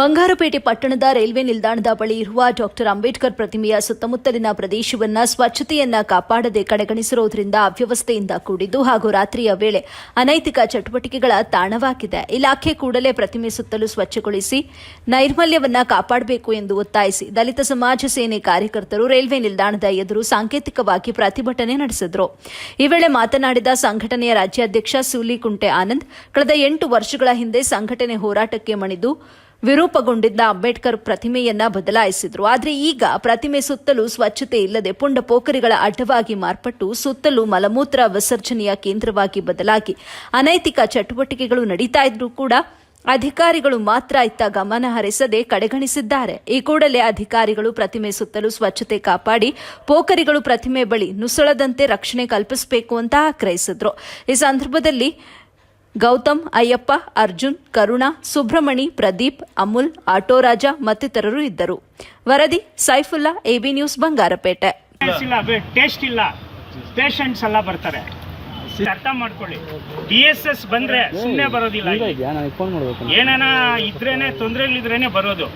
ಬಂಗಾರಪೇಟೆ ಪಟ್ಟಣದ ರೈಲ್ವೆ ನಿಲ್ದಾಣದ ಬಳಿ ಇರುವ ಡಾಕ್ಟರ್ ಅಂಬೇಡ್ಕರ್ ಪ್ರತಿಮೆಯ ಸುತ್ತಮುತ್ತಲಿನ ಪ್ರದೇಶವನ್ನ ಸ್ವಚ್ಛತೆಯನ್ನ ಕಾಪಾಡದೆ ಕಡೆಗಣಿಸಿರುವುದರಿಂದ ಅವ್ಯವಸ್ಥೆಯಿಂದ ಕೂಡಿದ್ದು ಹಾಗೂ ರಾತ್ರಿಯ ವೇಳೆ ಅನೈತಿಕ ಚಟುವಟಿಕೆಗಳ ತಾಣವಾಗಿದೆ. ಇಲಾಖೆ ಕೂಡಲೇ ಪ್ರತಿಮೆ ಸುತ್ತಲೂ ಸ್ವಚ್ಛಗೊಳಿಸಿ ನೈರ್ಮಲ್ಯವನ್ನ ಕಾಪಾಡಬೇಕು ಎಂದು ಒತ್ತಾಯಿಸಿ ದಲಿತ ಸಮಾಜ ಸೇನೆ ಕಾರ್ಯಕರ್ತರು ರೈಲ್ವೆ ನಿಲ್ದಾಣದ ಎದುರು ಸಾಂಕೇತಿಕವಾಗಿ ಪ್ರತಿಭಟನೆ ನಡೆಸಿದರು. ಈ ವೇಳೆ ಮಾತನಾಡಿದ ಸಂಘಟನೆಯ ರಾಜ್ಯಾಧ್ಯಕ್ಷ ಸೂಲಿಕುಂಟೆ ಆನಂದ್, ಕಳೆದ ಎಂಟು ವರ್ಷಗಳ ಹಿಂದೆ ಸಂಘಟನೆ ಹೋರಾಟಕ್ಕೆ ಮಣಿದು ವಿರೂಪಗೊಂಡಿದ್ದ ಅಂಬೇಡ್ಕರ್ ಪ್ರತಿಮೆಯನ್ನ ಬದಲಾಯಿಸಿದ್ರು. ಆದರೆ ಈಗ ಪ್ರತಿಮೆ ಸುತ್ತಲೂ ಸ್ವಚ್ಛತೆ ಇಲ್ಲದೆ ಪುಂಡ ಪೋಖರಿಗಳ ಅಡ್ಡವಾಗಿ ಮಾರ್ಪಟ್ಟು ಸುತ್ತಲೂ ಮಲಮೂತ್ರ ವಿಸರ್ಜನೆಯ ಕೇಂದ್ರವಾಗಿ ಬದಲಾಗಿ ಅನೈತಿಕ ಚಟುವಟಿಕೆಗಳು ನಡೀತಾ ಇದ್ರೂ ಕೂಡ ಅಧಿಕಾರಿಗಳು ಮಾತ್ರ ಇತ್ತ ಗಮನ ಹರಿಸದೆ ಕಡೆಗಣಿಸಿದ್ದಾರೆ. ಈ ಕೂಡಲೇ ಅಧಿಕಾರಿಗಳು ಪ್ರತಿಮೆ ಸುತ್ತಲೂ ಸ್ವಚ್ಛತೆ ಕಾಪಾಡಿ ಪೋಖರಿಗಳು ಪ್ರತಿಮೆ ಬಳಿ ನುಸುಳದಂತೆ ರಕ್ಷಣೆ ಕಲ್ಪಿಸಬೇಕು ಅಂತ ಆಗ್ರಹಿಸಿದ್ರು. ಈ ಸಂದರ್ಭದಲ್ಲಿ ಗೌತಮ್ ಅಯ್ಯಪ್ಪ ಅರ್ಜುನ್ ಕರುಣಾ ಸುಬ್ರಮಣಿ ಪ್ರದೀಪ್ ಅಮುಲ್ ಆಟೋರಾಜ ಮತ್ತಿತರರು ಇದ್ದರು. ವರದಿ Saifulla AB news Bangarapete. Taste ಇಲ್ಲ ಪೇಷಂಟ್ಸ್ ಎಲ್ಲ ಬರ್ತಾರೆ. ಅರ್ಥ ಮಾಡ್ಕೊಳ್ಳಿ. ಡಿ ಎಸ್ ಎಸ್ ಬಂದ್ರೆ ಸುಮ್ಮನೆ ಬರೋದಿಲ್ಲ ಏನಾನ ಇದ್ರೇನೆ ತೊಂದರೆಗಳಿದ್ರೇನೆ ಬರೋದು.